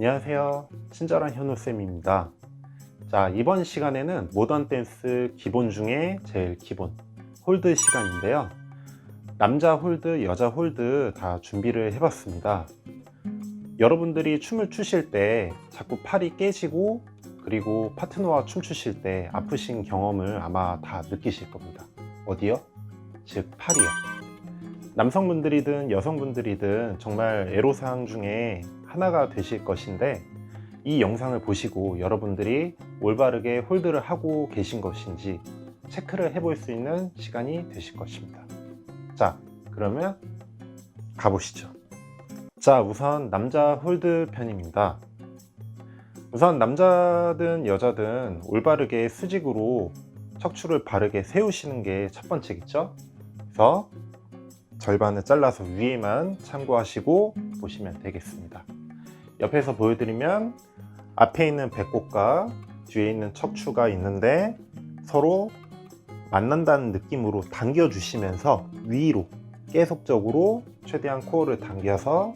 안녕하세요. 친절한 현우쌤입니다. 자, 이번 시간에는 모던 댄스 기본 중에 제일 기본 홀드 시간인데요. 남자 홀드, 여자 홀드 다 준비를 해봤습니다. 여러분들이 춤을 추실 때 자꾸 팔이 깨지고 그리고 파트너와 춤추실 때 아프신 경험을 아마 다 느끼실 겁니다. 어디요? 즉, 팔이요. 남성분들이든 여성분들이든 정말 애로사항 중에 하나가 되실 것인데 이 영상을 보시고 여러분들이 올바르게 홀드를 하고 계신 것인지 체크를 해볼 수 있는 시간이 되실 것입니다. 자, 그러면 가보시죠. 자, 우선 남자 홀드 편입니다. 우선 남자든 여자든 올바르게 수직으로 척추를 바르게 세우시는 게 첫 번째겠죠? 그래서 절반을 잘라서 위에만 참고하시고 보시면 되겠습니다. 옆에서 보여드리면 앞에 있는 배꼽과 뒤에 있는 척추가 있는데 서로 만난다는 느낌으로 당겨 주시면서 위로 계속적으로 최대한 코어를 당겨서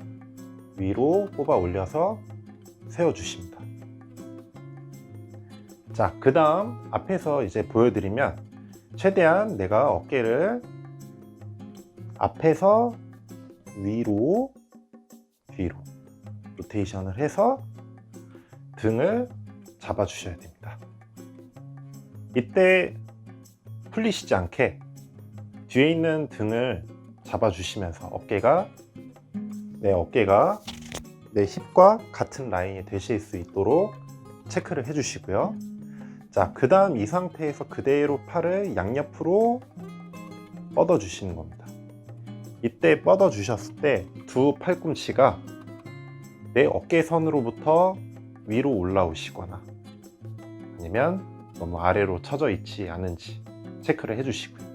위로 뽑아 올려서 세워 주십니다. 자, 그 다음 앞에서 이제 보여드리면 최대한 내가 어깨를 앞에서 위로 뒤로 로테이션을 해서 등을 잡아 주셔야 됩니다. 이때 풀리시지 않게 뒤에 있는 등을 잡아 주시면서 어깨가 내 어깨가 내 힙과 같은 라인이 되실 수 있도록 체크를 해 주시고요. 자, 그 다음 이 상태에서 그대로 팔을 양옆으로 뻗어 주시는 겁니다. 이때 뻗어 주셨을 때 두 팔꿈치가 내 어깨선으로부터 위로 올라오시거나 아니면 너무 아래로 처져 있지 않은지 체크를 해 주시고요.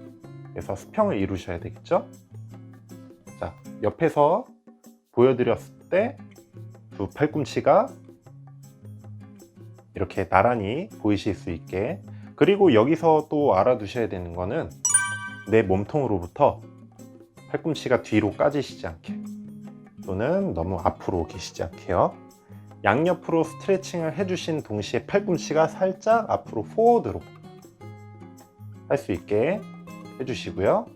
그래서 수평을 이루셔야 되겠죠? 자, 옆에서 보여드렸을 때 두 팔꿈치가 이렇게 나란히 보이실 수 있게 그리고 여기서 또 알아두셔야 되는 거는 내 몸통으로부터 팔꿈치가 뒤로 까지시지 않게 또는 너무 앞으로 계시지 않게요. 양옆으로 스트레칭을 해주신 동시에 팔꿈치가 살짝 앞으로 포워드로 할 수 있게 해주시고요.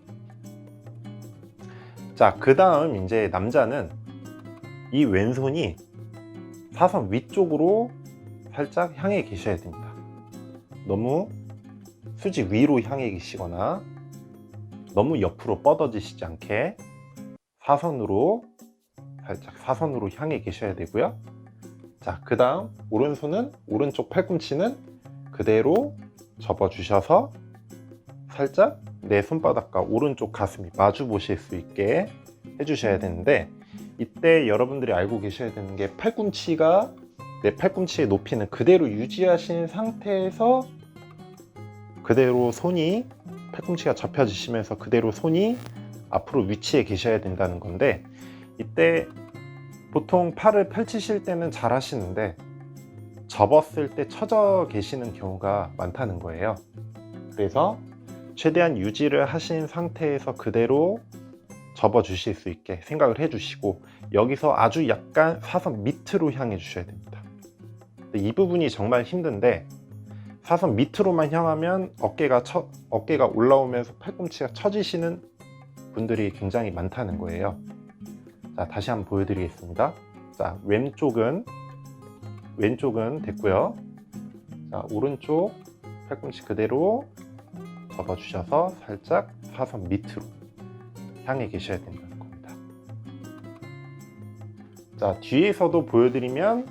자, 그 다음 이제 남자는 이 왼손이 사선 위쪽으로 살짝 향해 계셔야 됩니다. 너무 수직 위로 향해 계시거나 너무 옆으로 뻗어지시지 않게 사선으로 살짝 사선으로 향해 계셔야 되고요. 자, 그 다음 오른손은 오른쪽 팔꿈치는 그대로 접어 주셔서 살짝 내 손바닥과 오른쪽 가슴이 마주 보실 수 있게 해주셔야 되는데 이때 여러분들이 알고 계셔야 되는 게 팔꿈치가 내 팔꿈치의 높이는 그대로 유지하신 상태에서 그대로 손이 팔꿈치가 접혀지시면서 그대로 손이 앞으로 위치해 계셔야 된다는 건데 이때 보통 팔을 펼치실 때는 잘 하시는데 접었을 때 처져 계시는 경우가 많다는 거예요. 그래서 최대한 유지를 하신 상태에서 그대로 접어 주실 수 있게 생각을 해 주시고 여기서 아주 약간 사선 밑으로 향해 주셔야 됩니다. 이 부분이 정말 힘든데 사선 밑으로만 향하면 어깨가 처, 어깨가 올라오면서 팔꿈치가 처지시는 분들이 굉장히 많다는 거예요. 자, 다시 한번 보여드리겠습니다. 자, 왼쪽은 왼쪽은 됐고요. 자, 오른쪽 팔꿈치 그대로 접어주셔서 살짝 사선 밑으로 향해 계셔야 된다는 겁니다. 자, 뒤에서도 보여드리면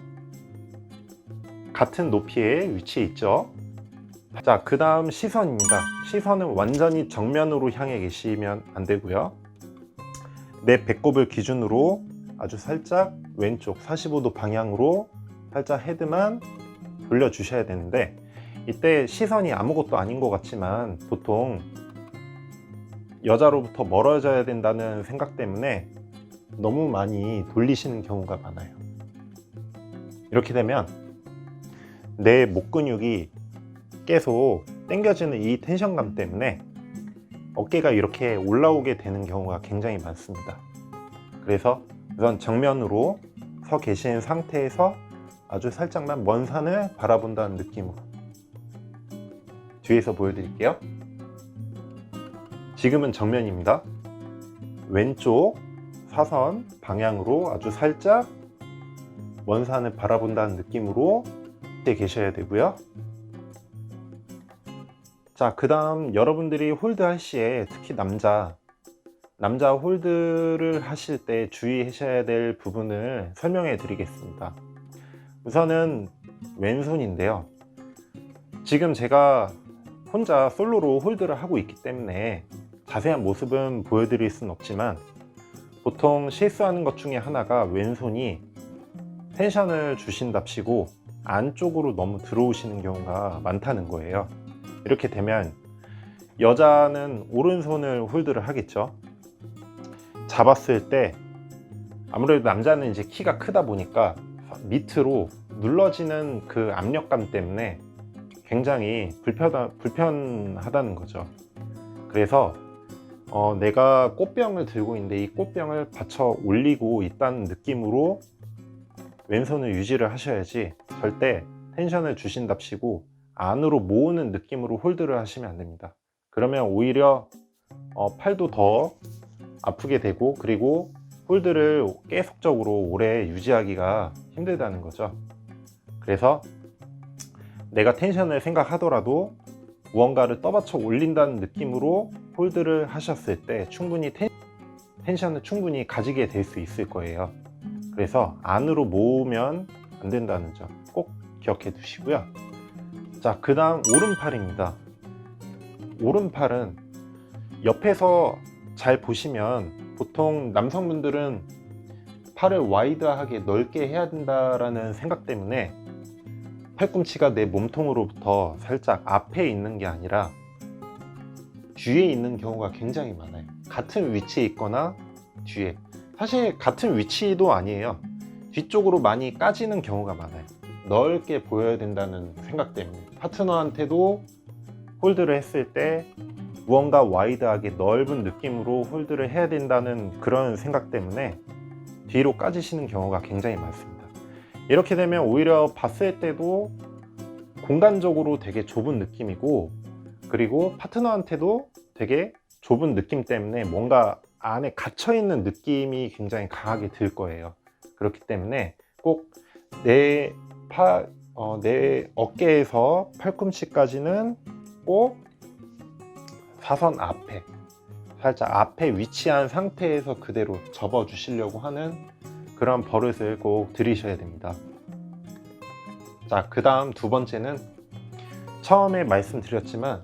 같은 높이에 위치해 있죠. 자, 그 다음 시선입니다. 시선은 완전히 정면으로 향해 계시면 안 되고요. 내 배꼽을 기준으로 아주 살짝 왼쪽 45도 방향으로 살짝 헤드만 돌려주셔야 되는데 이때 시선이 아무것도 아닌 것 같지만 보통 여자로부터 멀어져야 된다는 생각 때문에 너무 많이 돌리시는 경우가 많아요. 이렇게 되면 내 목 근육이 계속 당겨지는 이 텐션감 때문에 어깨가 이렇게 올라오게 되는 경우가 굉장히 많습니다. 그래서 우선 정면으로 서 계신 상태에서 아주 살짝만 먼 산을 바라본다는 느낌으로 뒤에서 보여드릴게요. 지금은 정면입니다. 왼쪽 사선 방향으로 아주 살짝 먼 산을 바라본다는 느낌으로 때 계셔야 되고요. 자, 그 다음 여러분들이 홀드 할 시에 특히 남자, 남자 홀드를 하실 때 주의하셔야 될 부분을 설명해 드리겠습니다. 우선은 왼손인데요. 지금 제가 혼자 솔로로 홀드를 하고 있기 때문에 자세한 모습은 보여드릴 순 없지만 보통 실수하는 것 중에 하나가 왼손이 텐션을 주신답시고 안쪽으로 너무 들어오시는 경우가 많다는 거예요. 이렇게 되면 여자는 오른손을 홀드를 하겠죠. 잡았을 때 아무래도 남자는 이제 키가 크다 보니까 밑으로 눌러지는 그 압력감 때문에 굉장히 불편하, 불편하다는 거죠. 그래서 어, 내가 꽃병을 들고 있는데 이 꽃병을 받쳐 올리고 있다는 느낌으로 왼손을 유지를 하셔야지 절대 텐션을 주신답시고 안으로 모으는 느낌으로 홀드를 하시면 안 됩니다. 그러면 오히려 어, 팔도 더 아프게 되고 그리고 홀드를 계속적으로 오래 유지하기가 힘들다는 거죠. 그래서 내가 텐션을 생각하더라도 무언가를 떠받쳐 올린다는 느낌으로 홀드를 하셨을 때 충분히 텐, 텐션을 충분히 가지게 될 수 있을 거예요. 그래서 안으로 모으면 안 된다는 점 꼭 기억해 두시고요. 자, 그 다음 오른팔입니다. 오른팔은 옆에서 잘 보시면 보통 남성분들은 팔을 와이드하게 넓게 해야 된다라는 생각 때문에 팔꿈치가 내 몸통으로부터 살짝 앞에 있는 게 아니라 뒤에 있는 경우가 굉장히 많아요. 같은 위치에 있거나 뒤에. 사실 같은 위치도 아니에요. 뒤쪽으로 많이 까지는 경우가 많아요. 넓게 보여야 된다는 생각 때문에. 파트너한테도 홀드를 했을 때 무언가 와이드하게 넓은 느낌으로 홀드를 해야 된다는 그런 생각 때문에 뒤로 까지시는 경우가 굉장히 많습니다. 이렇게 되면 오히려 봤을 때도 공간적으로 되게 좁은 느낌이고 그리고 파트너한테도 되게 좁은 느낌 때문에 뭔가 안에 갇혀 있는 느낌이 굉장히 강하게 들 거예요. 그렇기 때문에 꼭내 파, 어, 내 어깨에서 팔꿈치까지는 꼭 사선 앞에 살짝 앞에 위치한 상태에서 그대로 접어 주시려고 하는 그런 버릇을 꼭 들이셔야 됩니다. 자, 그 다음 두 번째는 처음에 말씀드렸지만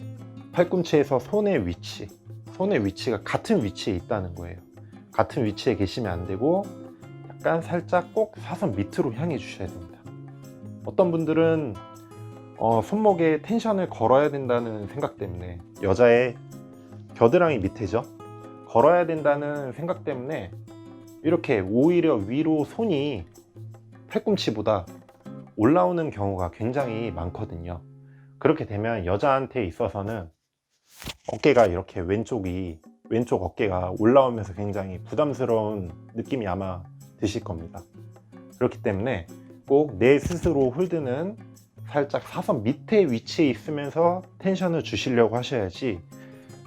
팔꿈치에서 손의 위치, 손의 위치가 같은 위치에 있다는 거예요. 같은 위치에 계시면 안 되고 약간 살짝 꼭 사선 밑으로 향해 주셔야 됩니다. 어떤 분들은 어, 손목에 텐션을 걸어야 된다는 생각 때문에 여자의 겨드랑이 밑에죠. 걸어야 된다는 생각 때문에 이렇게 오히려 위로 손이 팔꿈치보다 올라오는 경우가 굉장히 많거든요. 그렇게 되면 여자한테 있어서는 어깨가 이렇게 왼쪽이 왼쪽 어깨가 올라오면서 굉장히 부담스러운 느낌이 아마 드실 겁니다. 그렇기 때문에 꼭 내 스스로 홀드는 살짝 사선 밑에 위치에 있으면서 텐션을 주시려고 하셔야지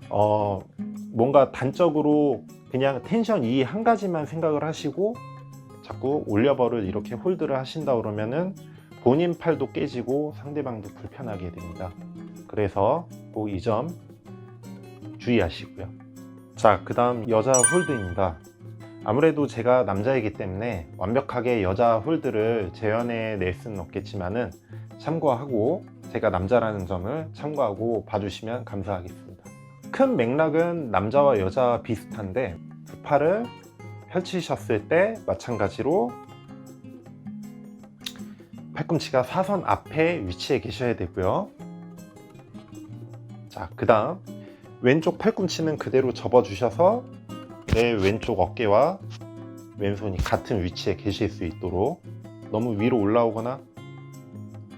어, 뭔가 단적으로 그냥 텐션 이 한 가지만 생각을 하시고 자꾸 올려버를 이렇게 홀드를 하신다 그러면은 본인 팔도 깨지고 상대방도 불편하게 됩니다. 그래서 꼭 이 점 주의하시고요. 자, 그 다음 여자 홀드입니다. 아무래도 제가 남자이기 때문에 완벽하게 여자 홀드를 재현해 낼 수는 없겠지만은 참고하고 제가 남자라는 점을 참고하고 봐주시면 감사하겠습니다. 큰 맥락은 남자와 여자 비슷한데 두 팔을 펼치셨을 때 마찬가지로 팔꿈치가 사선 앞에 위치해 계셔야 되고요. 자, 그 다음 왼쪽 팔꿈치는 그대로 접어 주셔서 내 왼쪽 어깨와 왼손이 같은 위치에 계실 수 있도록 너무 위로 올라오거나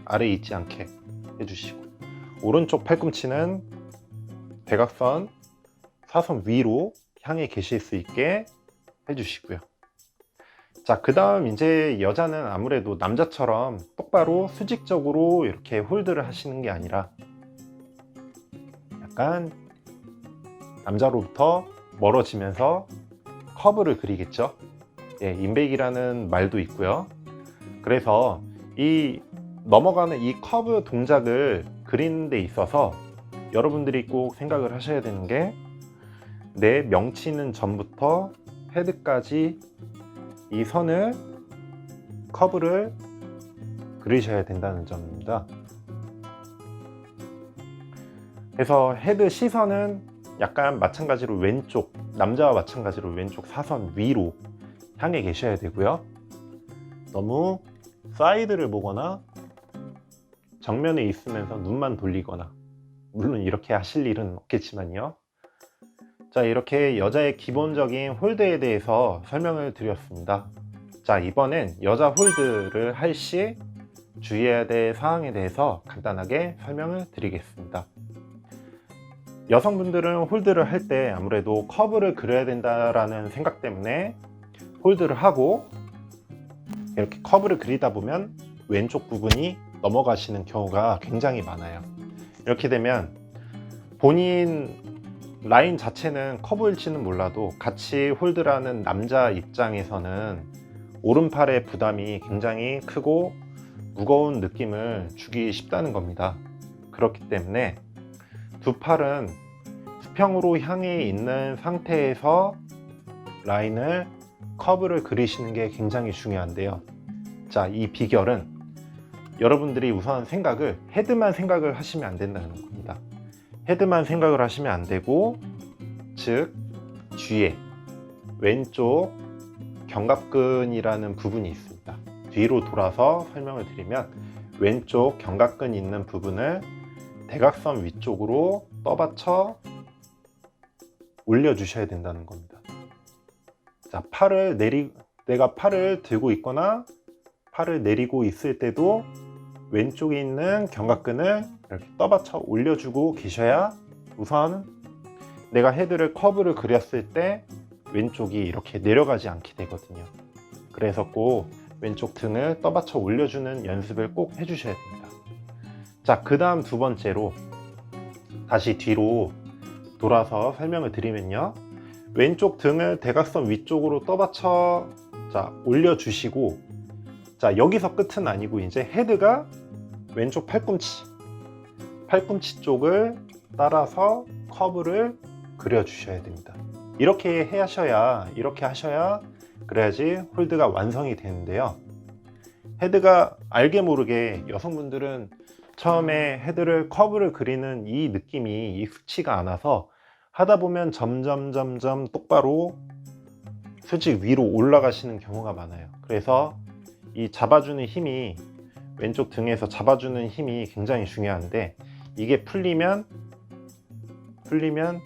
아래에 있지 않게 해주시고 오른쪽 팔꿈치는 대각선 사선 위로 향해 계실 수 있게 해주시고요. 자, 그 다음 이제 여자는 아무래도 남자처럼 똑바로 수직적으로 이렇게 홀드를 하시는 게 아니라 약간 남자로부터 멀어지면서 커브를 그리겠죠. 예, 인백이라는 말도 있고요. 그래서 이 넘어가는 이 커브 동작을 그리는 데 있어서 여러분들이 꼭 생각을 하셔야 되는 게 내 명치는 전부터 헤드까지 이 선을 커브를 그리셔야 된다는 점입니다. 그래서 헤드 시선은 약간 마찬가지로 왼쪽 남자와 마찬가지로 왼쪽 사선 위로 향해 계셔야 되고요. 너무 사이드를 보거나 정면에 있으면서 눈만 돌리거나 물론 이렇게 하실 일은 없겠지만요. 자, 이렇게 여자의 기본적인 홀드에 대해서 설명을 드렸습니다. 자, 이번엔 여자 홀드를 할 시 주의해야 될 사항에 대해서 간단하게 설명을 드리겠습니다. 여성분들은 홀드를 할 때 아무래도 커브를 그려야 된다라는 생각 때문에 홀드를 하고 이렇게 커브를 그리다 보면 왼쪽 부분이 넘어가시는 경우가 굉장히 많아요. 이렇게 되면 본인 라인 자체는 커브일지는 몰라도 같이 홀드라는 남자 입장에서는 오른팔의 부담이 굉장히 크고 무거운 느낌을 주기 쉽다는 겁니다. 그렇기 때문에 두 팔은 수평으로 향해 있는 상태에서 라인을 커브를 그리시는 게 굉장히 중요한데요. 자, 이 비결은 여러분들이 우선 생각을 헤드만 생각을 하시면 안 된다는 겁니다. 헤드만 생각을 하시면 안 되고 즉 뒤에 왼쪽 견갑근이라는 부분이 있습니다. 뒤로 돌아서 설명을 드리면 왼쪽 견갑근 있는 부분을 대각선 위쪽으로 떠받쳐 올려주셔야 된다는 겁니다. 자, 팔을 내리, 내가 팔을 들고 있거나 팔을 내리고 있을 때도 왼쪽에 있는 견갑근을 이렇게 떠받쳐 올려주고 계셔야 우선 내가 헤드를 커브를 그렸을 때 왼쪽이 이렇게 내려가지 않게 되거든요. 그래서 꼭 왼쪽 등을 떠받쳐 올려주는 연습을 꼭 해주셔야 됩니다. 자, 그 다음 두 번째로 다시 뒤로 돌아서 설명을 드리면요. 왼쪽 등을 대각선 위쪽으로 떠받쳐 자, 올려주시고 자, 여기서 끝은 아니고 이제 헤드가 왼쪽 팔꿈치 팔꿈치 쪽을 따라서 커브를 그려 주셔야 됩니다. 이렇게 하셔야 이렇게 하셔야 그래야지 홀드가 완성이 되는데요. 헤드가 알게 모르게 여성분들은 처음에 헤드를 커브를 그리는 이 느낌이 익숙치가 않아서 하다 보면 점점 점점 똑바로 수직 위로 올라가시는 경우가 많아요. 그래서 이 잡아주는 힘이 왼쪽 등에서 잡아주는 힘이 굉장히 중요한데 이게 풀리면 풀리면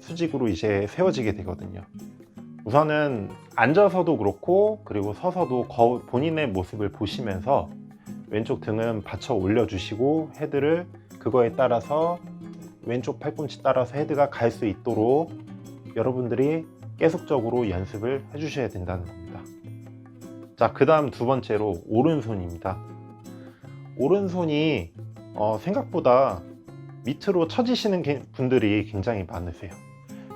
수직으로 이제 세워지게 되거든요. 우선은 앉아서도 그렇고 그리고 서서도 본인의 모습을 보시면서 왼쪽 등은 받쳐 올려주시고 헤드를 그거에 따라서 왼쪽 팔꿈치 따라서 헤드가 갈 수 있도록 여러분들이 계속적으로 연습을 해주셔야 된다는 겁니다. 자, 그 다음 두 번째로 오른손입니다. 오른손이 어, 생각보다 밑으로 처지시는 게- 분들이 굉장히 많으세요.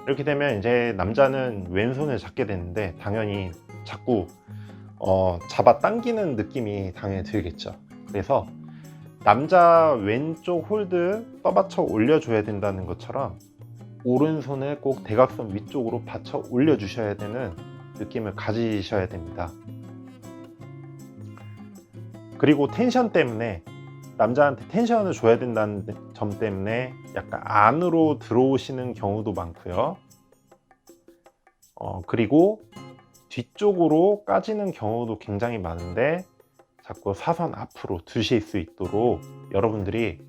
이렇게 되면 이제 남자는 왼손을 잡게 되는데 당연히 자꾸 어, 잡아 당기는 느낌이 당연히 들겠죠. 그래서 남자 왼쪽 홀드 떠받쳐 올려줘야 된다는 것처럼 오른손을 꼭 대각선 위쪽으로 받쳐 올려주셔야 되는 느낌을 가지셔야 됩니다. 그리고 텐션 때문에 남자한테 텐션을 줘야 된다는 점 때문에 약간 안으로 들어오시는 경우도 많고요. 어, 그리고 뒤쪽으로 까지는 경우도 굉장히 많은데 자꾸 사선 앞으로 두실 수 있도록 여러분들이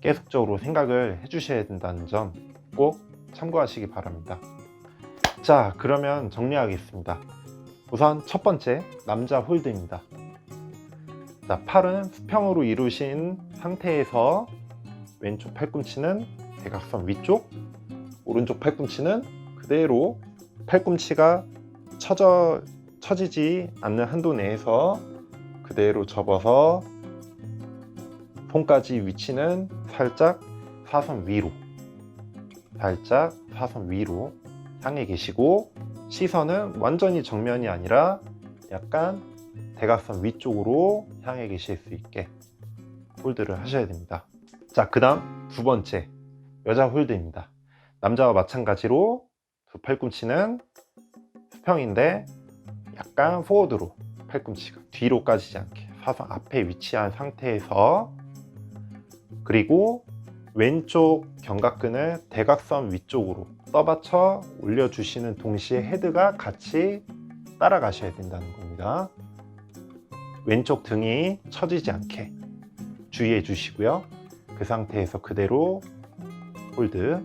계속적으로 생각을 해주셔야 된다는 점 꼭 참고하시기 바랍니다. 자, 그러면 정리하겠습니다. 우선 첫 번째, 남자 홀드입니다. 자, 팔은 수평으로 이루신 상태에서 왼쪽 팔꿈치는 대각선 위쪽, 오른쪽 팔꿈치는 그대로 팔꿈치가 처져 처지지 않는 한도 내에서 그대로 접어서 손까지 위치는 살짝 사선 위로 살짝 사선 위로 향해 계시고 시선은 완전히 정면이 아니라 약간 대각선 위쪽으로 향해 계실 수 있게 홀드를 하셔야 됩니다. 자, 그 다음 두 번째 여자 홀드입니다. 남자와 마찬가지로 두 팔꿈치는 수평인데 약간 포워드로 팔꿈치가 뒤로 까지지 않게 사선 앞에 위치한 상태에서 그리고 왼쪽 견갑근을 대각선 위쪽으로 떠받쳐 올려주시는 동시에 헤드가 같이 따라가셔야 된다는 겁니다. 왼쪽 등이 처지지 않게 주의해 주시고요. 그 상태에서 그대로 홀드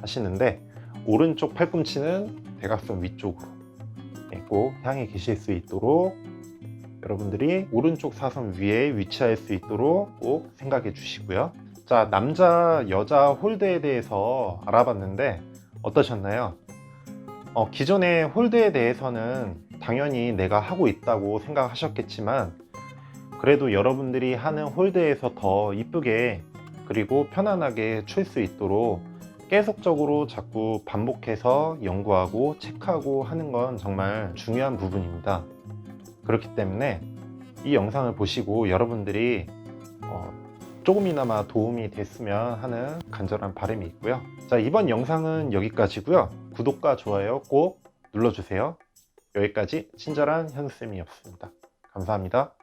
하시는데 오른쪽 팔꿈치는 대각선 위쪽으로 예, 꼭 향해 계실 수 있도록 여러분들이 오른쪽 사선 위에 위치할 수 있도록 꼭 생각해 주시고요. 자, 남자, 여자 홀드에 대해서 알아봤는데 어떠셨나요? 어, 기존의 홀드에 대해서는 당연히 내가 하고 있다고 생각하셨겠지만 그래도 여러분들이 하는 홀드에서 더 이쁘게 그리고 편안하게 출 수 있도록 계속적으로 자꾸 반복해서 연구하고 체크하고 하는 건 정말 중요한 부분입니다. 그렇기 때문에 이 영상을 보시고 여러분들이 어, 조금이나마 도움이 됐으면 하는 간절한 바람이 있고요. 자, 이번 영상은 여기까지고요. 구독과 좋아요 꼭 눌러주세요. 여기까지 친절한 현수쌤이었습니다. 감사합니다.